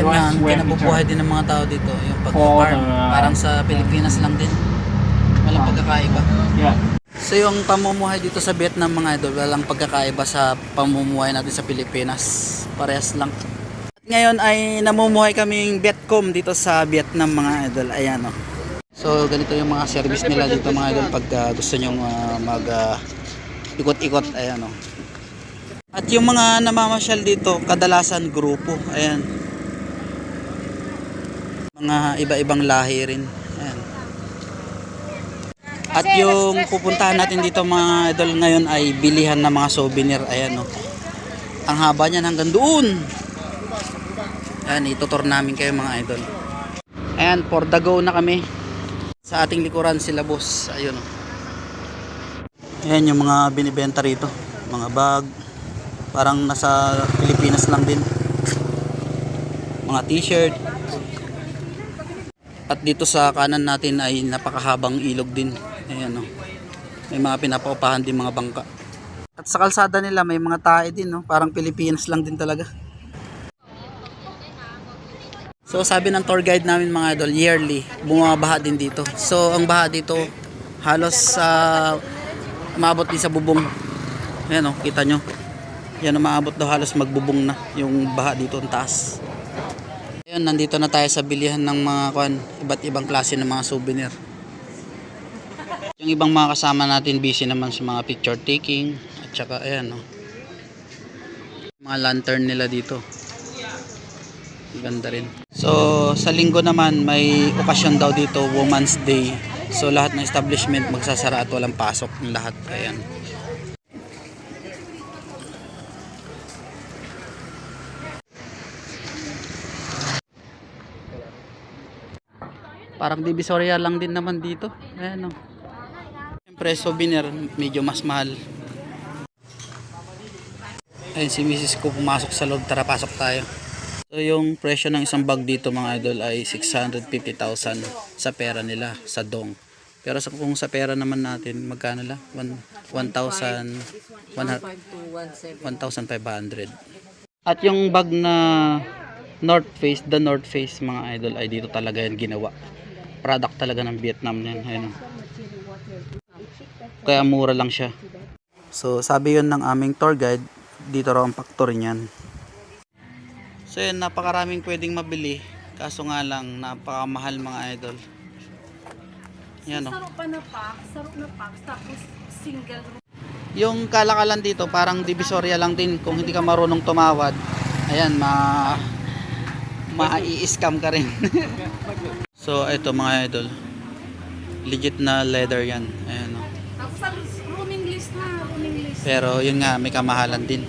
ayun nga, ang kinabubuhay din ng mga tao dito, yung pag-farm. Parang sa Pilipinas lang din. Walang pagkakaiba. Yeah. So yung pamumuhay dito sa Vietnam mga idol, walang pagkakaiba sa pamumuhay natin sa Pilipinas. Parehas lang. At ngayon ay namumuhay kaming Vietcom dito sa Vietnam mga idol. Ayan o. So ganito yung mga service nila dito mga idol pag ah, gusto nyong ah, mag ah, ikot-ikot. Ayan o. At yung mga namamasyal dito, kadalasan grupo. Ayan. Mga iba-ibang lahi rin. Ayan. At yung pupuntahan natin dito mga idol ngayon ay bilihan ng mga souvenir. Ayan o. Ang haba niyan hanggang doon. Ayan, itutur namin kayo mga idol. Ayan, for the go na kami. Sa ating likuran sila boss. Ayun o. Ayan yung mga binibenta rito. Mga bag. Parang nasa Pilipinas lang din. Mga t-shirt. At dito sa kanan natin ay napakahabang ilog din. Ayan o. May mga pinapaupahan din mga bangka. At sa kalsada nila may mga tae din no. Parang Pilipinas lang din talaga. So sabi ng tour guide namin mga idol, yearly bumabaha din dito. So ang baha dito halos sa umabot din sa bubong. Ayan o, kita nyo. Yan umaabot daw halos magbubong na yung baha dito ang taas. Ayun, nandito na tayo sa bilihan ng mga kwan, iba't ibang klase ng mga souvenir. Yung ibang mga kasama natin busy naman sa mga picture taking at saka ayan no. Mga lantern nila dito. Ganda rin. So sa linggo naman may okasyon daw dito Women's Day. So lahat ng establishment magsasara at walang pasok ng lahat. Ayan. Parang divisoria lang din naman dito. Ayan o. Siyempre souvenir medyo mas mahal. Ayun si Mrs. ko pumasok sa loob. Tara pasok tayo. So yung presyo ng isang bag dito mga idol ay 650,000 sa pera nila sa dong. Pero sa kung sa pera naman natin magkano la? One- 1,000 1,500. At yung bag na North Face, the North Face mga idol ay dito talaga yan ginawa. Product talaga ng Vietnam yan. Ayun. oh. Kaya mura lang siya. So sabi yun ng aming tour guide, dito raw ang factory niyan. So yun, napakaraming pwedeng mabili. Kaso nga lang, napakamahal mga idol. Yan o. Sarap pa na pack, sarap na pack, tapos single room. Yung kalakalan dito, parang divisoria lang din. Kung hindi ka marunong tumawad, ayan, ma ma-i-scam ka rin. so, ito mga idol. Legit na leather yan. Ayan o. Tapos rooming list na, rooming list. Pero yun nga, may kamahalan din.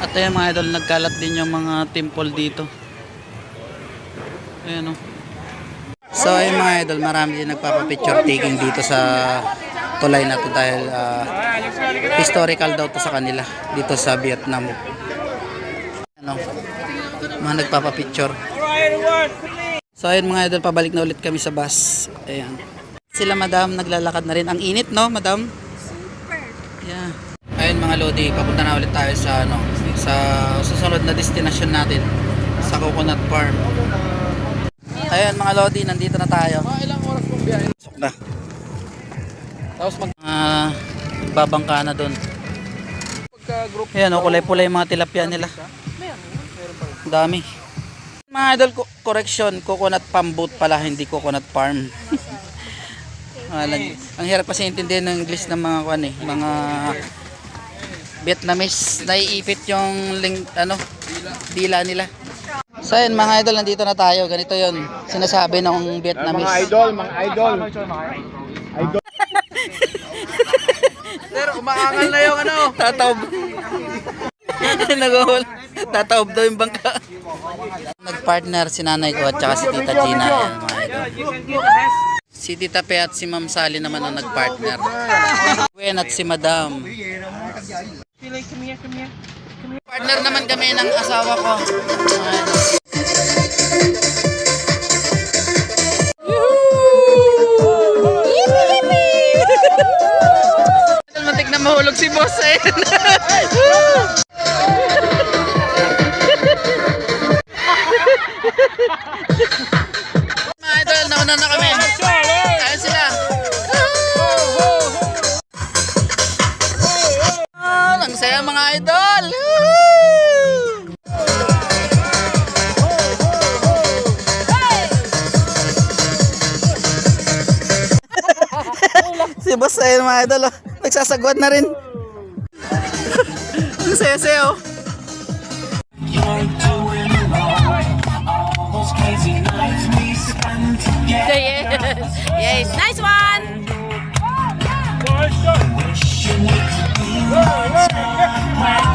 At ayan mga idol, nagkalat din yung mga temple dito. Ayan o. So ayun mga idol, marami din nagpapapicture taking dito sa tulay na to dahil ah, historical daw to sa kanila dito sa Vietnam. Ano? Mga nagpapapicture. So ayun mga idol, pabalik na ulit kami sa bus. Ayan. Sila madam, naglalakad na rin. Ang init no, madam? Yeah. Ayun mga Lodi, papunta na ulit tayo sa ano, sa susunod na destination natin sa Coconut Farm. Ayun mga Lodi, nandito na tayo. Mga ilang oras pong biyahe. Pasok na. Tapos mag Ah, babangka na doon. pagka-group. Ayan, oh, kulay-pulay yung mga tilapia nila. Ang dami. Mga idol, ko- correction, coconut farm boat pala, hindi coconut farm. Alam, ang hirap kasi intindihan ng English ng mga kwan eh, mga Vietnamese, naiipit yung ling, ano, dila nila. So yun, mga idol, nandito na tayo. Ganito yun, sinasabi ng Vietnamese. idol, mga idol. Idol. Sir, umaangal na yung ano. Tataob. Nagawal. Tataob daw yung bangka. Nagpartner si nanay ko at saka si tita Gina. Ayan, mga idol. Si tita Pe at si Ma'am Sally naman ang nagpartner. Gwen at si Madam. Partner naman kami ng asawa ko. Mga idol. Matik na mahulog si boss eh. na na kami. Ayun sila. Ah, ang saya mga idol. si boss ayun mga idol. Oh. Nagsasagwat na rin. ang saya-saya oh. Yeah, yeah, yeah.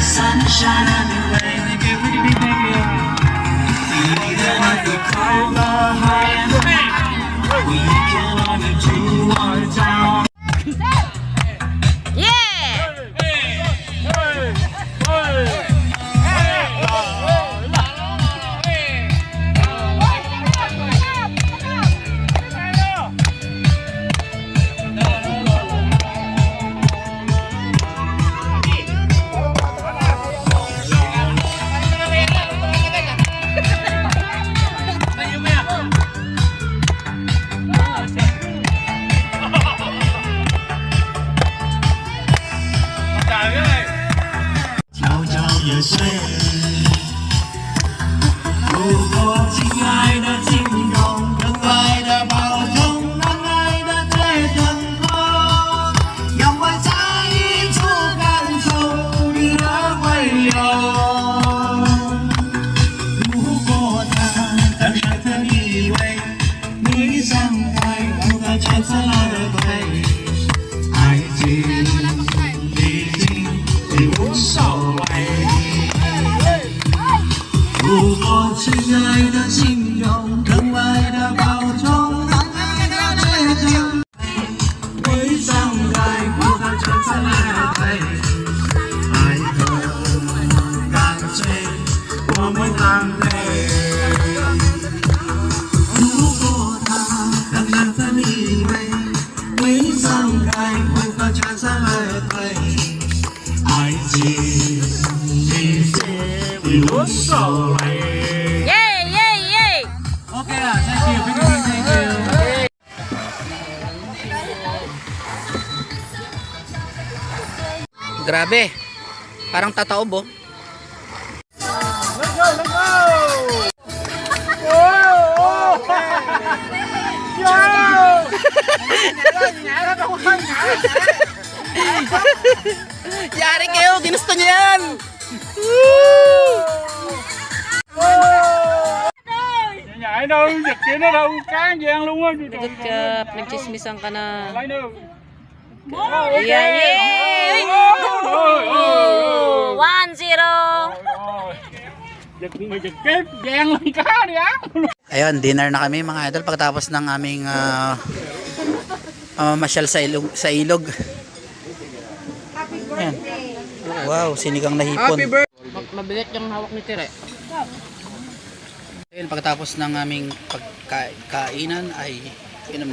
Sunshine on the way. họ chính ai đã chim rộng đấng ai đã bao cho nắng ai đã che chở với sang dài của ta chân xa là thầy ai thơ càng chê của mỗi tang lệ Hãy subscribe cho kênh Ghiền Mì Gõ Để không bỏ lỡ những video hấp dẫn Grabe. Parang tataob oh. Let's go, let's go! Wow! Oh! Yo! Yari kayo, ginusto niya yan! Ay, no, gikin na raw kang, yang lungon. Nagot ka, nagchismisan ka na. Ay, no. Yeah, yeah. One zero. Ayun, dinner na kami mga idol pagkatapos ng aming ah, uh, uh, masyal sa ilog. Sa ilog. Ayan. Wow, sinigang na hipon. Mabigat yung hawak ni Tire. Ayun, pagkatapos ng aming pagkainan ay inom.